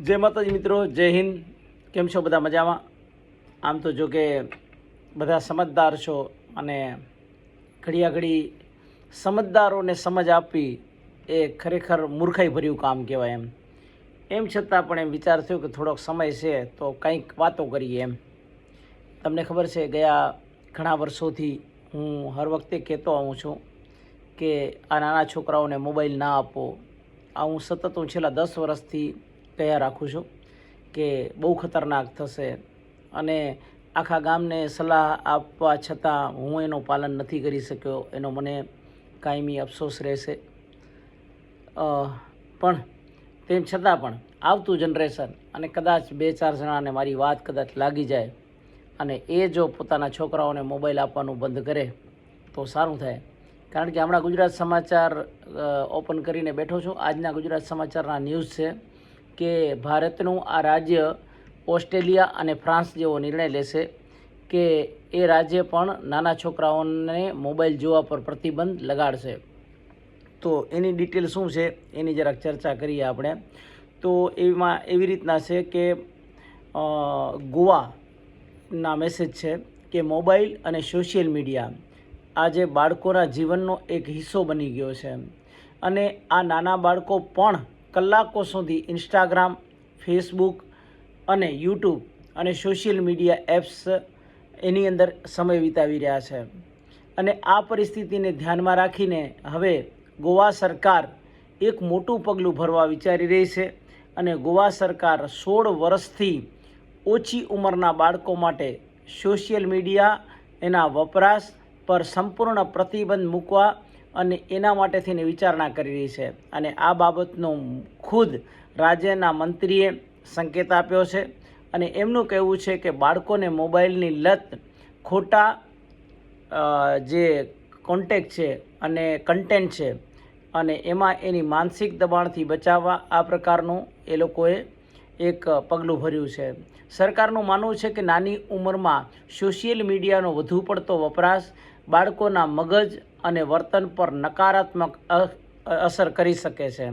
જય માતાજી મિત્રો, જય હિન્દ. કેમ છો બધા મજામાં? આમ તો જો કે બધા સમજદાર છો અને ઘડિયા ઘડી સમજદારોને સમજ આપવી એ ખરેખર મૂર્ખાઈ ભર્યું કામ કહેવાય એમ. એમ છતાં પણ એમ વિચાર થયો કે થોડોક સમય છે તો કંઈક વાતો કરીએ એમ. તમને ખબર છે, ગયા ઘણા વર્ષોથી હું હર વખતે કહેતો આવું છું કે આ નાના છોકરાઓને મોબાઈલ ના આપો. આ હું સતત હું છેલ્લા દસ વર્ષથી કહ્યા રાખું છું કે બહુ ખતરનાક થશે. અને આખા ગામને સલાહ આપવા છતાં હું એનું પાલન નથી કરી શક્યો. એનો મને કાયમી અફસોસ રહેશે. પણ તેમ છતાં પણ આવતું જનરેશન અને કદાચ બે ચાર જણાને મારી વાત કદાચ લાગી જાય અને એ જો પોતાના છોકરાઓને મોબાઈલ આપવાનું બંધ કરે તો સારું થાય. કારણ કે હમણાં ગુજરાત સમાચાર ઓપન કરીને બેઠો છું. આજના ગુજરાત સમાચારના ન્યૂઝ છે. કે ભારતનું આ રાજ્ય ઓસ્ટ્રેલિયા અને ફ્રાન્સ જેવો નિર્ણય લેશે કે એ રાજ્ય પણ નાના છોકરાઓને મોબાઈલ જોવા પર પ્રતિબંધ લગાડશે. તો એની ડિટેલ શું છે એની જરાક ચર્ચા કરીએ આપણે. તો એમાં એવી રીતના છે કે ગોવાના મેસેજ છે કે મોબાઈલ અને સોશિયલ મીડિયા આજે બાળકોના જીવનનો એક હિસ્સો બની ગયો છે. અને આ નાના બાળકો પણ કલાકો સુધી ઇન્સ્ટાગ્રામ ફેસબુક અને યુટ્યુબ અને સોશિયલ મીડિયા એપ્સ એની અંદર સમય વિતાવી રહ્યા છે. અને આ પરિસ્થિતિને ધ્યાનમાં રાખીને હવે ગોવા સરકાર એક મોટું પગલું ભરવા વિચારી રહી છે અને ગોવા સરકાર સોળ વર્ષથી ઓછી ઉંમરના બાળકો માટે સોશિયલ મીડિયા એના વપરાશ પર સંપૂર્ણ પ્રતિબંધ મૂકવા અને એના માટે થઈને વિચારણા કરી રહી છે. અને આ બાબતનો ખુદ રાજ્યના મંત્રીએ સંકેત આપ્યો છે અને એમનું કહેવું છે કે બાળકોને મોબાઈલની લત ખોટા જે કોન્ટેક્ટ છે અને કન્ટેન્ટ છે અને એમાં એની માનસિક દબાણથી બચાવવા આ પ્રકારનું એ લોકોએ એક પગલું ભર્યું છે. સરકારનું માનવું છે કે નાની ઉંમરમાં સોશિયલ મીડિયાનો વધુ પડતો વપરાશ બાળકોના મગજ અને વર્તન પર નકારાત્મક અસર કરી શકે છે.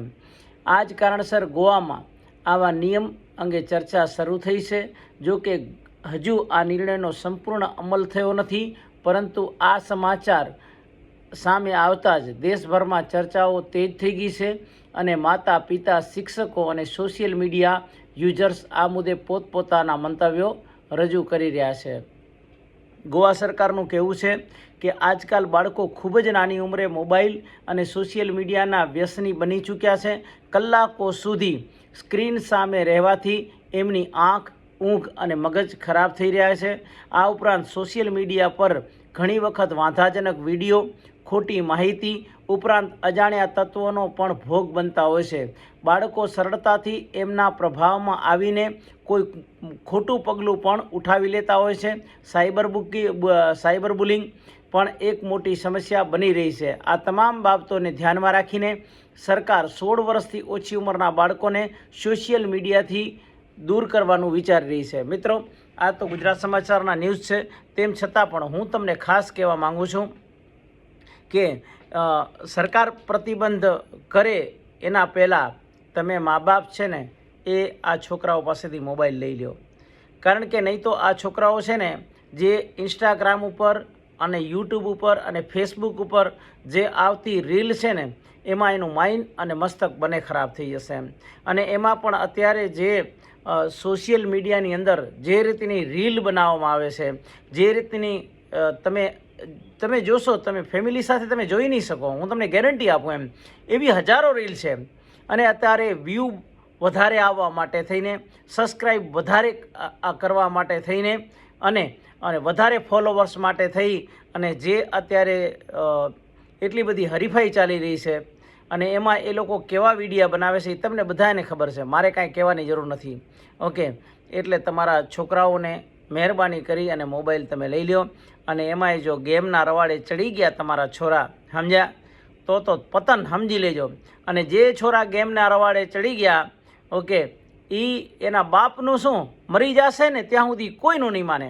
આ જ કારણસર ગોવામાં આવા નિયમ અંગે ચર્ચા શરૂ થઈ છે. જો કે હજુ આ નિર્ણયનો સંપૂર્ણ અમલ થયો નથી, પરંતુ આ સમાચાર સામે આવતા જ દેશભરમાં ચર્ચાઓ તેજ થઈ ગઈ છે અને માતા, પિતા, શિક્ષકો અને સોશિયલ મીડિયા યુઝર્સ આ મુદ્દે પોતપોતાના મંતવ્યો રજૂ કરી રહ્યા છે. ગોવા સરકારનું કહેવું છે કે આજકાલ બાળકો ખૂબ જ નાની ઉંમરે મોબાઈલ અને સોશિયલ મીડિયાના વ્યસની બની ચૂક્યા છે. કલાકો સુધી સ્ક્રીન સામે રહેવાથી એમની આંખ, ઊંઘ અને મગજ ખરાબ થઈ રહ્યા છે. આ ઉપરાંત સોશિયલ મીડિયા પર ઘણી વખત વાંધાજનક વીડિયો, ખોટી માહિતી ઉપરાંત અજાણ્યા તત્વોનો પણ ભોગ બનતા હોય છે. બાળકો સરળતાથી એમના પ્રભાવમાં આવીને કોઈ ખોટું પગલું પણ ઉઠાવી લેતા હોય છે. સાયબર બુકી સાયબર બુલિંગ પણ એક મોટી સમસ્યા બની રહી છે. આ તમામ બાબતોને ધ્યાનમાં રાખીને સરકાર સોળ વર્ષથી ઓછી ઉંમરના બાળકોને સોશિયલ મીડિયાથી દૂર કરવાનું વિચારી રહી છે. મિત્રો, આ તો ગુજરાત સમાચારના ન્યૂઝ છે. તેમ છતાં પણ હું તમને ખાસ કહેવા માગું છું કે સરકાર પ્રતિબંધ કરે એના પહેલાં તમે મા બાપ છે ને એ આ છોકરાઓ પાસેથી મોબાઈલ લઈ લો કારણ કે નહીં તો આ છોકરાઓ છે ને જે ઇન્સ્ટાગ્રામ ઉપર અને યુટ્યુબ ઉપર અને ફેસબુક ઉપર જે આવતી રીલ છે ને એમાં એનું માઇન્ડ અને મસ્તક બને ખરાબ થઈ જશે એમ. અને એમાં પણ અત્યારે જે સોશિયલ મીડિયાની અંદર જે રીતની રીલ બનાવવામાં આવે છે, જે રીતની તમે તમે જોશો, તમે ફેમિલી સાથે તમે જોઈ નહીં શકો. હું તમને ગેરંટી આપું એમ. એવી હજારો રીલ છે. અને અત્યારે વ્યૂ વધારે આવવા માટે થઈને સબસ્ક્રાઈબ વધારે કરવા માટે થઈને અને અને વધારે ફોલોવર્સ માટે થઈ અને જે અત્યારે એટલી બધી હરીફાઈ ચાલી રહી છે અને એમાં એ લોકો કેવા વિડીયા બનાવે છે એ તમને બધાને ખબર છે. મારે કાંઈ કહેવાની જરૂર નથી. ઓકે એટલે તમારા છોકરાઓને મહેરબાની કરી અને મોબાઈલ તમે લઈ લ્યો. અને એમાંય જો ગેમના રવાડે ચડી ગયા તમારા છોરા, સમજ્યા? તો તો પતન સમજી લેજો. અને જે છોરા ગેમના રવાડે ચડી ગયા, ઓકે એ એના બાપનું શું? મરી જશે ને ત્યાં સુધી કોઈનું નહીં માને.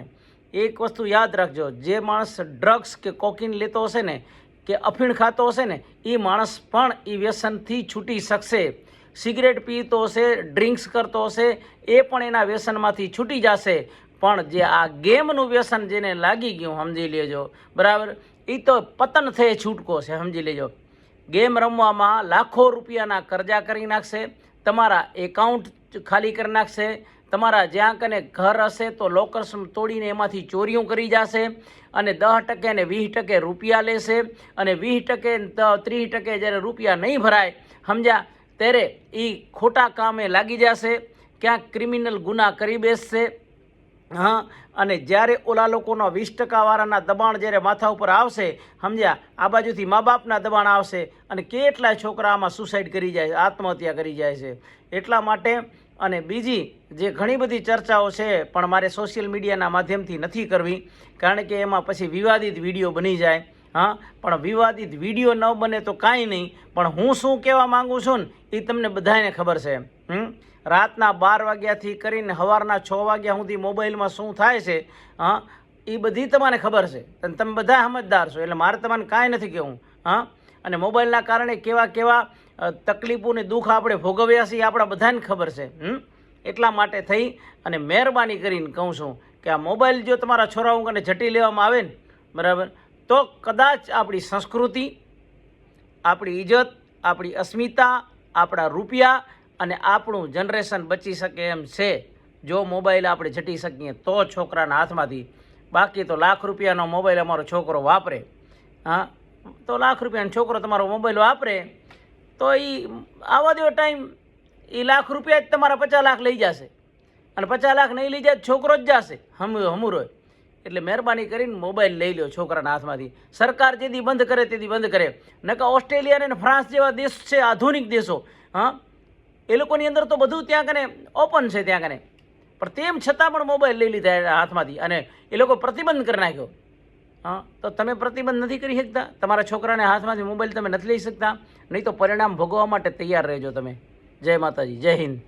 એક વસ્તુ યાદ રાખજો, જે માણસ ડ્રગ્સ કે કોકીન લેતો હશે ને, કે અફીણ ખાતો હશે ને એ માણસ પણ એ વ્યસનથી છૂટી શકશે. સિગરેટ પીતો હશે ડ્રિંક્સ કરતો હશે, એ પણ એના વ્યસનમાંથી છૂટી જશે. પણ જે આ ગેમનું વ્યસન જેને લાગી ગયું, સમજી લેજો. બરાબર? એ તો પતન થયે છૂટકો છે, સમજી લેજો. ગેમ રમવામાં લાખો રૂપિયાના કરજા કરી નાખશે, તમારા એકાઉન્ટ ખાલી કરી નાખશે, તમારા જ્યાં કને ઘર હશે તો લોકર્સ તોડીને એમાંથી ચોરીઓ કરી જશે, અને દસ ટકે ને વીસ ટકે રૂપિયા લેશે, અને વીસ ટકે ત્રીસ ટકે જ્યારે રૂપિયા નહીં ભરાય, સમજ્યા? ત્યારે એ ખોટા કામે લાગી જશે, ક્યાંક ક્રિમિનલ ગુના કરી બેસશે હા, અને જ્યારે ઓલા લોકોના વીસ ટકાવાળાના દબાણ જ્યારે માથા ઉપર આવશે, સમજ્યા? આ બાજુથી મા બાપના દબાણ આવશે અને કેટલાય છોકરા આમાં સુસાઇડ કરી જાય આત્મહત્યા કરી જાય છે. એટલા માટે અને બીજી જે ઘણી બધી ચર્ચાઓ છે, પણ મારે સોશિયલ મીડિયાના માધ્યમથી નથી કરવી, કારણ કે એમાં પછી વિવાદિત વીડિયો બની જાય. હા, પણ વિવાદિત વીડિયો ન બને તો કાંઈ નહીં, પણ હું શું કહેવા માંગુ છું ને એ તમને બધાને ખબર છે. હમ? રાતના બાર વાગ્યાથી કરીને સવારના છ વાગ્યા સુધી મોબાઈલમાં શું થાય છે, હા? એ બધી તમને ખબર છે. અને તમે બધા સમજદાર છો, એટલે મારે તમને કાંઈ નથી કહેવું, હા? અને મોબાઈલના કારણે કેવા કેવા તકલીફોને દુઃખ આપણે ભોગવ્યા છીએ આપણા બધાને ખબર છે, હમ? એટલા માટે થઈ અને મહેરબાની કરીને કહું છું કે આ મોબાઈલ જો તમારા છોરાઓ કને જટી લેવામાં આવે ને, બરાબર? તો કદાચ આપણી સંસ્કૃતિ, આપણી ઇજ્જત આપણી અસ્મિતા, આપણા રૂપિયા અને આપણું જનરેશન બચી શકે એમ છે. જો મોબાઈલ આપણે જટી શકીએ તો છોકરાના હાથમાંથી. બાકી તો લાખ રૂપિયાનો મોબાઈલ અમારો છોકરો વાપરે. હા? તો લાખ રૂપિયાનો છોકરો તમારો મોબાઈલ વાપરે, તો એ આવવા દો ટાઈમ એ લાખ રૂપિયા જ તમારા પચાસ લાખ લઈ જશે. અને પચાસ લાખ નહીં લઈ જાય છોકરો જ જશે. હમ હમુરો એટલે મહેરબાની કરીને મોબાઈલ લઈ લો છોકરાના હાથમાંથી. સરકાર જેથી બંધ કરે, તેથી બંધ કરે. નકા ઓસ્ટ્રેલિયા અને ફ્રાન્સ જેવા દેશ છે, આધુનિક દેશો. હા? એ લોકોની અંદર તો બધું ત્યાં કને ઓપન છે ત્યાં કને. પણ તેમ છતાં પણ મોબાઈલ લઈ લીધા હાથમાંથી અને એ લોકો પ્રતિબંધ કરી નાખ્યો. હા, તો તમે પ્રતિબંધ નથી કરી શકતા. તમારા છોકરાને હાથમાંથી મોબાઈલ તમે નથી લઈ શકતા. નહીં તો પરિણામ ભોગવવા માટે તૈયાર રહેજો તમે. જય માતાજી, જય હિન્દ.